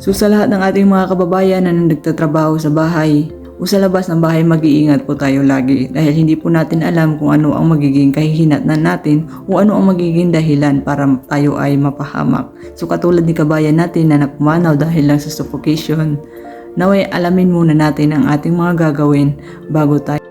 So sa lahat ng ating mga kababayan na nagtatrabaho sa bahay o sa labas ng bahay, mag-iingat po tayo lagi dahil hindi po natin alam kung ano ang magiging kahihinatnan natin o ano ang magiging dahilan para tayo ay mapahamak. So katulad ni kabayan natin na napumanaw dahil lang sa suffocation, naway alamin muna natin ang ating mga gagawin bago tayo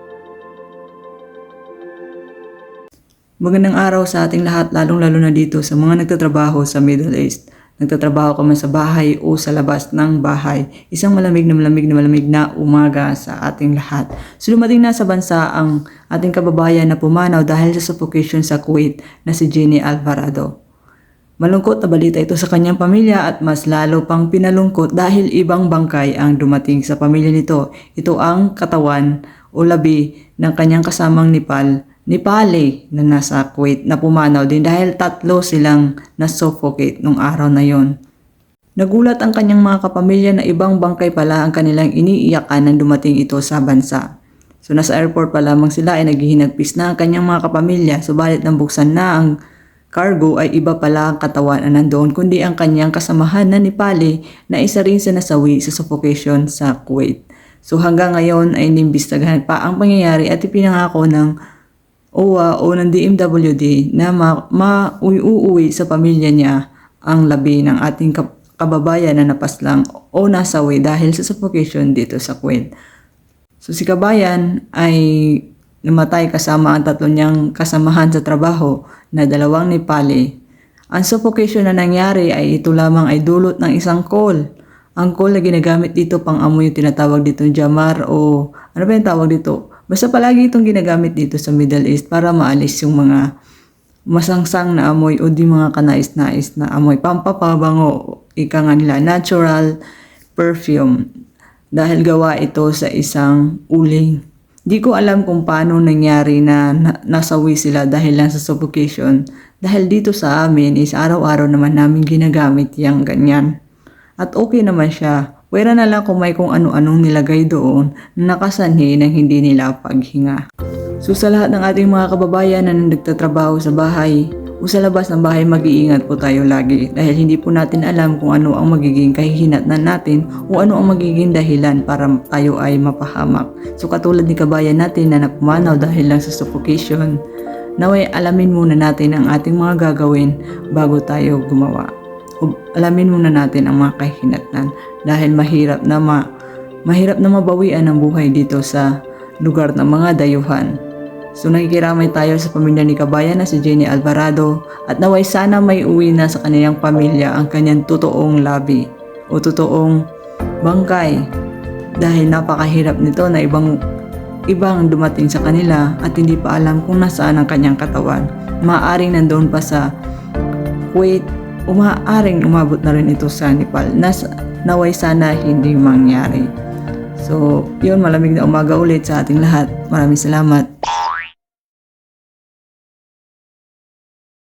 Magandang araw sa ating lahat, lalong-lalo na dito sa mga nagtatrabaho sa Middle East. Nagtatrabaho ka man sa bahay o sa labas ng bahay. Isang malamig na malamig na malamig na umaga sa ating lahat. So dumating na sa bansa ang ating kababayan na pumanaw dahil sa suffocation sa Kuwait na si Jenny Alvarado. Malungkot na balita ito sa kanyang pamilya at mas lalo pang pinalungkot dahil ibang bangkay ang dumating sa pamilya nito. Ito ang katawan o labi ng kanyang kasamang Nepal, Nepali na nasa Kuwait na pumanaw din dahil tatlo silang na-suffocate nung araw na yon. Nagulat ang kanyang mga kapamilya na ibang bangkay pala ang kanilang iniiyakan nang dumating ito sa bansa. So nasa airport pa lamang sila ay naghihinagpis na ang kanyang mga kapamilya subalit nang buksan na ang cargo ay iba pala ang katawan na nandoon kundi ang kanyang kasamahan na Nepali na isa rin sa nasawi sa suffocation sa Kuwait. So hanggang ngayon ay inimbestigahan pa ang pangyayari at ipinangako ng OWA o ng DMWD na ma- mauuwi sa pamilya niya ang labi ng ating kababayan na napaslang o nasawi dahil sa suffocation dito sa Kuwait. So si kabayan ay namatay kasama ang tatlo niyang kasamahan sa trabaho na dalawang Nepali. Ang suffocation na nangyari ay ito lamang ay dulot ng isang coal. Ang coal na ginagamit dito pang amoy yung tinatawag dito jamar o ano ba yung tawag dito? Basta palagi itong ginagamit dito sa Middle East para maalis yung mga masangsang na amoy o di mga kanais-nais na amoy. Pampapabango, ika nga nila, natural perfume. Dahil gawa ito sa isang uling. Di ko alam kung paano nangyari na, na nasawi sila dahil lang sa suffocation. Dahil dito sa amin is araw-araw naman namin ginagamit yung ganyan. At okay naman siya. Pwera na lang kung may kung ano-anong nilagay doon na nakasanhi ng hindi nila paghinga. So sa lahat ng ating mga kababayan na nagtatrabaho sa bahay o sa labas ng bahay, mag-iingat po tayo lagi dahil hindi po natin alam kung ano ang magiging kahihinatnan natin o ano ang magiging dahilan para tayo ay mapahamak. So katulad ni kabayan natin na napumanaw dahil lang sa suffocation, naway alamin muna natin ang ating mga gagawin bago tayo gumawa. Alamin muna natin ang mga kahihinatnan dahil mahirap na ma mahirap na mabawian ang buhay dito sa lugar ng mga dayuhan. So nakikiramay tayo sa pamilya ni Kabayan na si Jenny Alvarado at naway sana may uwi na sa kanyang pamilya ang kanyang totoong labi o totoong bangkay dahil napakahirap nito na ibang ibang dumating sa kanila at hindi pa alam kung nasaan ang kanyang katawan. Maaring nandoon pa sa Kuwait o maaaring umabot na rin ito sa Nepal. Nas, naway sana hindi mangyari. So, yun, malamig na umaga ulit sa ating lahat. Maraming salamat.